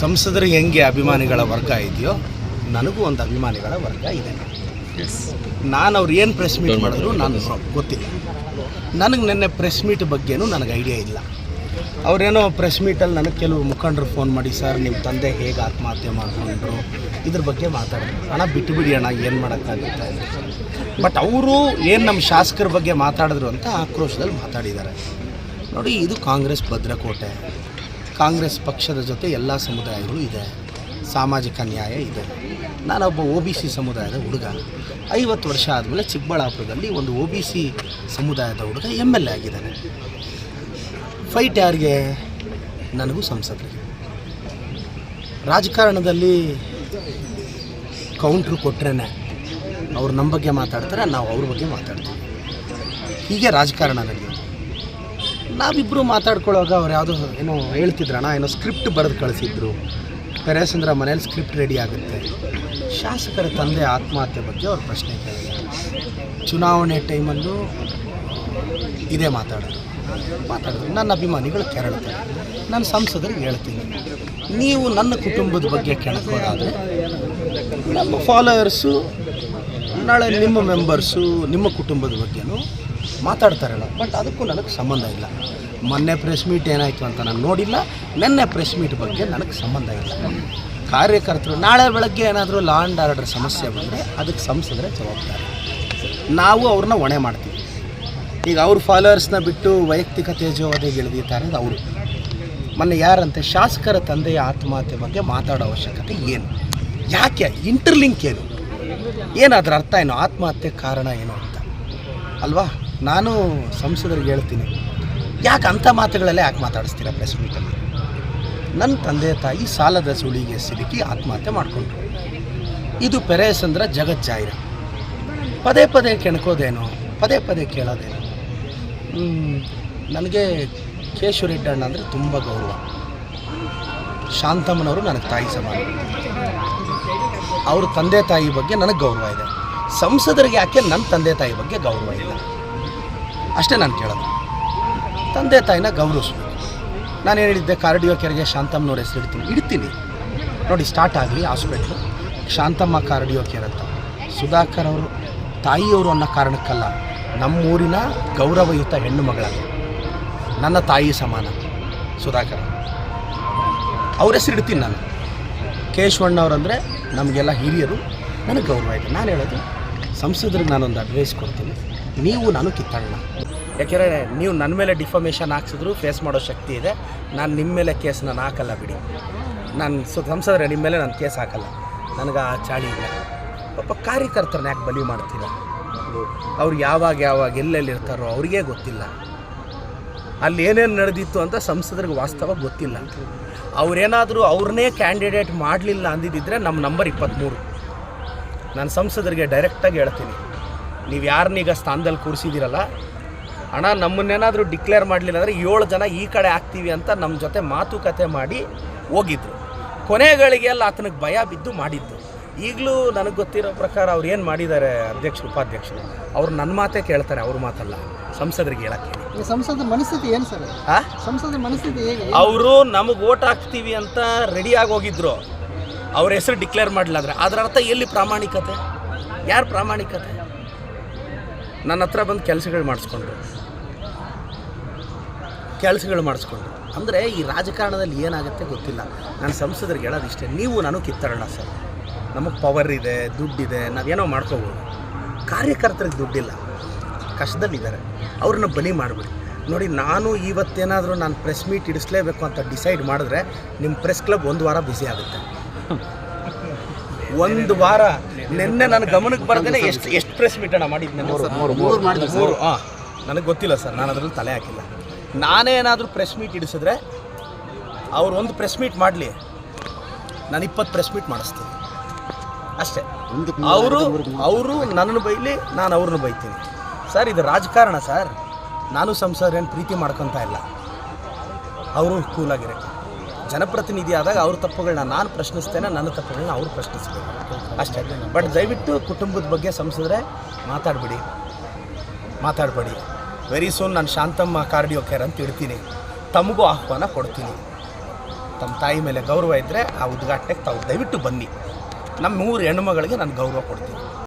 ಸಂಸದರಿಗೆ ಹೆಂಗೆ ಅಭಿಮಾನಿಗಳ ವರ್ಗ ಇದೆಯೋ ನನಗೂ ಒಂದು ಅಭಿಮಾನಿಗಳ ವರ್ಗ ಇದೆ. ನಾನು ಅವ್ರು ಏನು ಪ್ರೆಸ್ ಮೀಟ್ ಮಾಡಿದ್ರು ನಾನು ಗೊತ್ತಿಲ್ಲ. ನನಗೆ ನಿನ್ನೆ ಪ್ರೆಸ್ ಮೀಟ್ ಬಗ್ಗೆನೂ ನನಗೆ ಐಡಿಯಾ ಇಲ್ಲ. ಅವರೇನೋ ಪ್ರೆಸ್ ಮೀಟಲ್ಲಿ ನನಗೆ ಕೆಲವು ಮುಖಂಡರು ಫೋನ್ ಮಾಡಿ ಸರ್ ನಿಮ್ಮ ತಂದೆ ಹೇಗೆ ಆತ್ಮಹತ್ಯೆ ಮಾಡಿಕೊಂಡ್ರು? ಇದ್ರ ಬಗ್ಗೆ ಮಾತಾಡಿದ್ರು ಹಣ ಬಿಟ್ಟುಬಿಡಿ ಅಣ್ಣ ಏನು ಮಾಡೋಕ್ಕಾಗುತ್ತೆ ಬಟ್ ಅವರು ಏನು ನಮ್ಮ ಶಾಸಕರ ಬಗ್ಗೆ ಮಾತಾಡಿದ್ರು ಅಂತ ಆಕ್ರೋಶದಲ್ಲಿ ಮಾತಾಡಿದ್ದಾರೆ. ನೋಡಿ ಇದು ಕಾಂಗ್ರೆಸ್ ಭದ್ರಕೋಟೆ. ಕಾಂಗ್ರೆಸ್ ಪಕ್ಷದ ಜೊತೆ ಎಲ್ಲ ಸಮುದಾಯಗಳು ಇದೆ. ಸಾಮಾಜಿಕ ನ್ಯಾಯ ಇದೆ. ನಾನೊಬ್ಬ ಒ ಬಿ ಸಿ ಸಮುದಾಯದ ಹುಡುಗ. ಐವತ್ತು ವರ್ಷ ಆದಮೇಲೆ ಚಿಕ್ಕಬಳ್ಳಾಪುರದಲ್ಲಿ ಒಂದು ಒ ಬಿ ಸಿ ಸಮುದಾಯದ ಹುಡುಗ ಎಂ ಎಲ್ ಎ ಆಗಿದ್ದಾನೆ. ಫೈಟ್ ಯಾರಿಗೆ? ನನಗೂ ಸಂಸದರಿಗೆ. ರಾಜಕಾರಣದಲ್ಲಿ ಕೌಂಟ್ರು ಕೊಟ್ರೇ ಅವ್ರು ನಮ್ಮ ಬಗ್ಗೆ ಮಾತಾಡ್ತಾರೆ, ನಾವು ಅವ್ರ ಬಗ್ಗೆ ಮಾತಾಡ್ತೀವಿ. ಹೀಗೆ ರಾಜಕಾರಣ ನಡೆಯೋದು ನಾವಿಬ್ಬರು ಮಾತಾಡ್ಕೊಳ್ಳೋವಾಗ ಅವ್ರು ಯಾವುದೋ ಏನೋ ಹೇಳ್ತಿದ್ರಣ್ಣ, ಏನೋ ಸ್ಕ್ರಿಪ್ಟ್ ಬರೆದು ಕಳಿಸಿದ್ರು. ಪೆರೇಸಂದ್ರ ಮನೇಲಿ ಸ್ಕ್ರಿಪ್ಟ್ ರೆಡಿ ಆಗುತ್ತೆ. ಶಾಸಕರ ತಂದೆ ಆತ್ಮಹತ್ಯೆ ಬಗ್ಗೆ ಅವ್ರು ಪ್ರಶ್ನೆ ಕೇಳಿದ್ರು. ಚುನಾವಣೆ ಟೈಮಲ್ಲೂ ಇದೇ ಮಾತಾಡೋದು. ಮಾತಾಡೋದು. ನನ್ನ ಅಭಿಮಾನಿಗಳು ಕೆರಳ್ತಾರೆ ನಾನು ಸಂಸದರಿಗೆ ಹೇಳ್ತೀನಿ. ನೀವು ನನ್ನ ಕುಟುಂಬದ ಬಗ್ಗೆ ಕೆಣಕೋದಾದರೆ, ನಮ್ಮ ಫಾಲೋವರ್ಸು ನಾಳೆ ನಿಮ್ಮ ಮೆಂಬರ್ಸು ನಿಮ್ಮ ಕುಟುಂಬದ ಬಗ್ಗೆನೂ ಮಾತಾಡ್ತಾರಲ್ಲ ಬಟ್ ಅದಕ್ಕೂ ನನಗೆ ಸಂಬಂಧ ಇಲ್ಲ. ಮೊನ್ನೆ ಪ್ರೆಸ್ ಮೀಟ್ ಏನಾಯಿತು ಅಂತ ನಾನು ನೋಡಿಲ್ಲ, ನಿನ್ನೆ ಪ್ರೆಸ್ ಮೀಟ್ ಬಗ್ಗೆ ನನಗೆ ಸಂಬಂಧ ಇಲ್ಲ. ಕಾರ್ಯಕರ್ತರು, ನಾಳೆ ಬೆಳಗ್ಗೆ ಏನಾದರೂ ಲಾ ಆ್ಯಂಡ್ ಆರ್ಡರ್ ಸಮಸ್ಯೆ ಬಂದರೆ ಅದಕ್ಕೆ ಸಂಸದರೇ ಜವಾಬ್ದಾರಿ. ನಾವು ಅವ್ರನ್ನ ಹೊಣೆ ಮಾಡ್ತೀವಿ. ಈಗ ಅವ್ರ ಫಾಲೋವರ್ಸ್ನ ಬಿಟ್ಟು ವೈಯಕ್ತಿಕ ತೇಜೋವಧೆಗೆ ಇಳಿದಿದ್ದಾರೆ ಅವರು. ಮೊನ್ನೆ ಯಾರಂತೆ? ಶಾಸಕರ ತಂದೆಯ ಆತ್ಮಹತ್ಯೆ ಬಗ್ಗೆ ಮಾತಾಡೋ ಅವಶ್ಯಕತೆ ಏನು? ಯಾಕೆ? ಇಂಟರ್ಲಿಂಕ್ ಏನು? ಏನಾದರೂ ಅರ್ಥ ಏನು? ಆತ್ಮಹತ್ಯೆ ಕಾರಣ ಏನು ಅಂತ? ಅಲ್ವಾ? ನಾನು ಸಂಸದರಿಗೆ ಹೇಳ್ತೀನಿ, ಯಾಕೆ ಅಂಥ ಮಾತುಗಳಲ್ಲೇ ಯಾಕೆ ಮಾತಾಡಿಸ್ತೀರಾ ಪ್ರೆಸ್ ಮೀಟಲ್ಲಿ ನನ್ನ ತಂದೆ ತಾಯಿ ಸಾಲದ ಸುಳಿಗೆ ಸಿಲುಕಿ ಆತ್ಮಹತ್ಯೆ ಮಾಡಿಕೊಂಡ್ರು. ಇದು ಪೆರೇಸಂದ್ರ ಜಗಜ್ಜಾಹಿರ ಪದೇ ಪದೇ ಕೆಣಕೋದೇನು, ಪದೇ ಪದೇ ಕೇಳೋದೇನು. ನನಗೆ ಕೇಶವರೆಡ್ಡಣ್ಣ ಅಂದರೆ ತುಂಬ ಗೌರವ. ಶಾಂತಮ್ಮನವರು ನನಗೆ ತಾಯಿ ಸಮಾನ. ಅವ್ರ ತಂದೆ ತಾಯಿ ಬಗ್ಗೆ ನನಗೆ ಗೌರವ ಇದೆ. ಸಂಸದರಿಗೆ ಯಾಕೆ ನನ್ನ ತಂದೆ ತಾಯಿ ಬಗ್ಗೆ ಗೌರವ ಇಲ್ಲ? ಅಷ್ಟೇ ನಾನು ಕೇಳೋದು. ತಂದೆ ತಾಯಿನ ಗೌರವಿಸ್ಬೇಕು. ನಾನು ಹೇಳಿದ್ದೆ? ಕಾರ್ಡಿಯೋ ಕೆರೆಗೆ ಶಾಂತಮ್ಮನವ್ರ ಹೆಸರು ಇಡ್ತೀನಿ. ಇಡ್ತೀನಿ. ನೋಡಿ ಸ್ಟಾರ್ಟ್ ಆಗಲಿ ಹಾಸ್ಪಿಟ್ಲು ಶಾಂತಮ್ಮ ಕಾರ್ಡಿಯೋ ಕೇರ್ ಅಂತ. ಸುಧಾಕರ್ ಅವರು, ತಾಯಿಯವರು ಅನ್ನೋ ಕಾರಣಕ್ಕಲ್ಲ, ನಮ್ಮೂರಿನ ಗೌರವಯುತ ಹೆಣ್ಣು ಮಗಳಾಗಿ. ನನ್ನ ತಾಯಿ ಸಮಾನ, ಸುಧಾಕರ್ ಅವ್ರ. ಹೆಸರು ಇಡ್ತೀನಿ ನಾನು. ಕೇಶವಣ್ಣವ್ರಂದರೆ ನಮಗೆಲ್ಲ ಹಿರಿಯರು, ನನಗೆ ಗೌರವ ಇದೆ. ನಾನು ಹೇಳೋದು ಸಂಸದರಿಗೆ ನಾನೊಂದು ಅಡ್ವೈಸ್ ಕೊಡ್ತೀನಿ. ನೀವು ನಾನು ಕಿತ್ತಣ್ಣ ಯಾಕೆಂದರೆ ನೀವು ನನ್ನ ಮೇಲೆ ಡಿಫಾಮೇಷನ್ ಹಾಕ್ಸಿದ್ರು ಫೇಸ್ ಮಾಡೋ ಶಕ್ತಿ ಇದೆ. ನಾನು ನಿಮ್ಮ ಮೇಲೆ ಕೇಸ್ ನಾನು ಹಾಕಲ್ಲ ಬಿಡಿ. ನಾನು ಸೊ, ಸಂಸದರೆ ನಿಮ್ಮ ಮೇಲೆ ನಾನು ಕೇಸ್ ಹಾಕಲ್ಲ. ನನಗೆ ಆ ಚಾಳಿ ಇಲ್ಲ. ಪಾಪ ಕಾರ್ಯಕರ್ತರನ್ನ ಯಾಕೆ ಬಲಿ ಮಾಡ್ತೀರ? ಅವ್ರು ಯಾವಾಗ ಯಾವಾಗ ಎಲ್ಲೆಲ್ಲಿ ಇರ್ತಾರೋ ಅವ್ರಿಗೇ ಗೊತ್ತಿಲ್ಲ. ಅಲ್ಲಿ ಏನೇನು ನಡೆದಿತ್ತು ಅಂತ ಸಂಸದರಿಗೆ ವಾಸ್ತವ ಗೊತ್ತಿಲ್ಲ. ಅವ್ರೇನಾದರೂ ಅವ್ರನ್ನೇ ಕ್ಯಾಂಡಿಡೇಟ್ ಮಾಡಲಿಲ್ಲ ಅಂದಿದ್ದಿದ್ರೆ ನಮ್ಮ ನಂಬರ್ ಇಪ್ಪತ್ತ್ಮೂರು ನಾನು ಸಂಸದರಿಗೆ ಡೈರೆಕ್ಟಾಗಿ ಹೇಳ್ತೀನಿ. ನೀವು ಯಾರನ್ನೀಗ ಸ್ಥಾನದಲ್ಲಿ ಕೂರಿಸಿದ್ದೀರಲ್ಲ ಅಣ್ಣ ನಮ್ಮನ್ನೇನಾದರೂ ಡಿಕ್ಲೇರ್ ಮಾಡಲಿಲ್ಲ ಅಂದರೆ ಏಳು ಜನ ಈ ಕಡೆ ಆಗ್ತೀವಿ ಅಂತ ನಮ್ಮ ಜೊತೆ ಮಾತುಕತೆ ಮಾಡಿ ಹೋಗಿದ್ರು. ಕೊನೆಗಳಿಗೆಲ್ಲ ಆತನಿಗೆ ಭಯ ಬಿದ್ದು ಮಾಡಿದ್ದು. ಈಗಲೂ ನನಗೆ ಗೊತ್ತಿರೋ ಪ್ರಕಾರ ಅವ್ರು ಏನು ಮಾಡಿದ್ದಾರೆ ಅಧ್ಯಕ್ಷರು ಉಪಾಧ್ಯಕ್ಷರು? ಅವ್ರು ನನ್ನ ಮಾತೇ ಕೇಳ್ತಾರೆ ಅವ್ರ ಮಾತಲ್ಲ. ಸಂಸದರಿಗೆ ಹೇಳಕ್ಕೆ. ಸಂಸದ ಮನಸ್ಥಿತಿ ಏನು ಸರ್? ಸಂಸದ ಮನಸ್ಥಿತಿ ಹೇಗೆ? ಅವರು ನಮಗೆ ಓಟ್ ಹಾಕ್ತೀವಿ ಅಂತ ರೆಡಿಯಾಗಿ ಹೋಗಿದ್ರು. ಅವ್ರ ಹೆಸರು ಡಿಕ್ಲೇರ್ ಮಾಡಲಿಲ್ಲ ಅಂದರೆ ಅದರ ಅರ್ಥ ಎಲ್ಲಿ ಪ್ರಾಮಾಣಿಕತೆ? ಯಾರು ಪ್ರಾಮಾಣಿಕತೆ? ನನ್ನ ಹತ್ರ ಬಂದು ಕೆಲಸಗಳು ಮಾಡಿಸ್ಕೊಂಡ್ರು ಕೆಲಸಗಳು ಮಾಡಿಸ್ಕೊಂಡ್ರು ಅಂದರೆ ಈ ರಾಜಕಾರಣದಲ್ಲಿ ಏನಾಗುತ್ತೆ ಗೊತ್ತಿಲ್ಲ. ನಾನು ಸಂಸದರಿಗೆ ಹೇಳೋದು ಇಷ್ಟೇ. ನೀವು ನಾನು ಕಿತ್ತಾಡೋಣ ಸರ್. ನಮಗೆ ಪವರ್ ಇದೆ, ದುಡ್ಡಿದೆ, ನಾವೇನೋ ಮಾಡ್ಕೋಬೋದು. ಕಾರ್ಯಕರ್ತರಿಗೆ ದುಡ್ಡಿಲ್ಲ. ಕಷ್ಟದಲ್ಲಿದ್ದಾರೆ. ಅವ್ರನ್ನ ಬಲಿ ಮಾಡಿಬಿಡಿ. ನೋಡಿ, ನಾನು ಇವತ್ತೇನಾದರೂ ನಾನು ಪ್ರೆಸ್ ಮೀಟ್ ಇಡಿಸ್ಲೇಬೇಕು ಅಂತ ಡಿಸೈಡ್ ಮಾಡಿದ್ರೆ ನಿಮ್ಮ ಪ್ರೆಸ್ ಕ್ಲಬ್ ಒಂದು ವಾರ ಬ್ಯುಸಿ ಆಗುತ್ತೆ. ಒಂದು ವಾರ ನಿನ್ನೆ ನನ್ನ ಗಮನಕ್ಕೆ ಬರ್ತೇನೆ ಎಷ್ಟು ಎಷ್ಟು ಪ್ರೆಸ್ ಮೀಟ್ ಅಣ್ಣ ಮಾಡಿದ್ದೆ ಮೂರು ಹಾಂ ನನಗೆ ಗೊತ್ತಿಲ್ಲ ಸರ್ ನಾನು ಅದರಲ್ಲಿ ತಲೆ ಹಾಕಿಲ್ಲ. ನಾನೇ ಏನಾದರೂ ಪ್ರೆಸ್ ಮೀಟ್ ಇಡಿಸಿದ್ರೆ ಅವ್ರು ಒಂದು ಪ್ರೆಸ್ ಮೀಟ್ ಮಾಡಲಿ. ನಾನು ಇಪ್ಪತ್ತು ಪ್ರೆಸ್ ಮೀಟ್ ಮಾಡಿಸ್ತೀನಿ. ಅಷ್ಟೇ. ಅವರು ಅವರು ನನ್ನನ್ನು ಬೈಲಿ ನಾನು ಅವ್ರನ್ನ ಬೈತೀನಿ. ಸರ್ ಇದು ರಾಜಕಾರಣ ಸರ್. ನಾನು ಸಂಸಾರ ಏನು ಪ್ರೀತಿ ಮಾಡ್ಕೊತಾ ಇಲ್ಲ. ಅವರು ಕೂಲಾಗಿರಕ್ಕೆ ಜನಪ್ರತಿನಿಧಿ ಆದಾಗ ಅವ್ರ ತಪ್ಪುಗಳನ್ನ ನಾನು ಪ್ರಶ್ನಿಸ್ತೇನೆ, ನನ್ನ ತಪ್ಪುಗಳನ್ನ ಅವ್ರು ಪ್ರಶ್ನಿಸ್ಬೇಕು. ಅಷ್ಟೇ. ಬಟ್ ದಯವಿಟ್ಟು ಕುಟುಂಬದ ಬಗ್ಗೆ ಸಂಸದರೆ ಮಾತಾಡಬೇಡಿ. ಮಾತಾಡಬೇಡಿ. ವೆರಿ ಸೂನ್ ನಾನು ಶಾಂತಮ್ಮ ಕಾರ್ಡಿಯೋ ಕೇರ್ ಅಂತ ಇಡ್ತೀನಿ. ತಮಗೂ ಆಹ್ವಾನ ಕೊಡ್ತೀನಿ. ತಮ್ಮ ತಾಯಿ ಮೇಲೆ ಗೌರವ ಇದ್ದರೆ ಆ ಉದ್ಘಾಟನೆಗೆ ತಾವು ದಯವಿಟ್ಟು ಬನ್ನಿ. ನಮ್ಮ ಮೂರು ಹೆಣ್ಣುಮಗಳಿಗೆ ನಾನು ಗೌರವ ಕೊಡ್ತೀನಿ.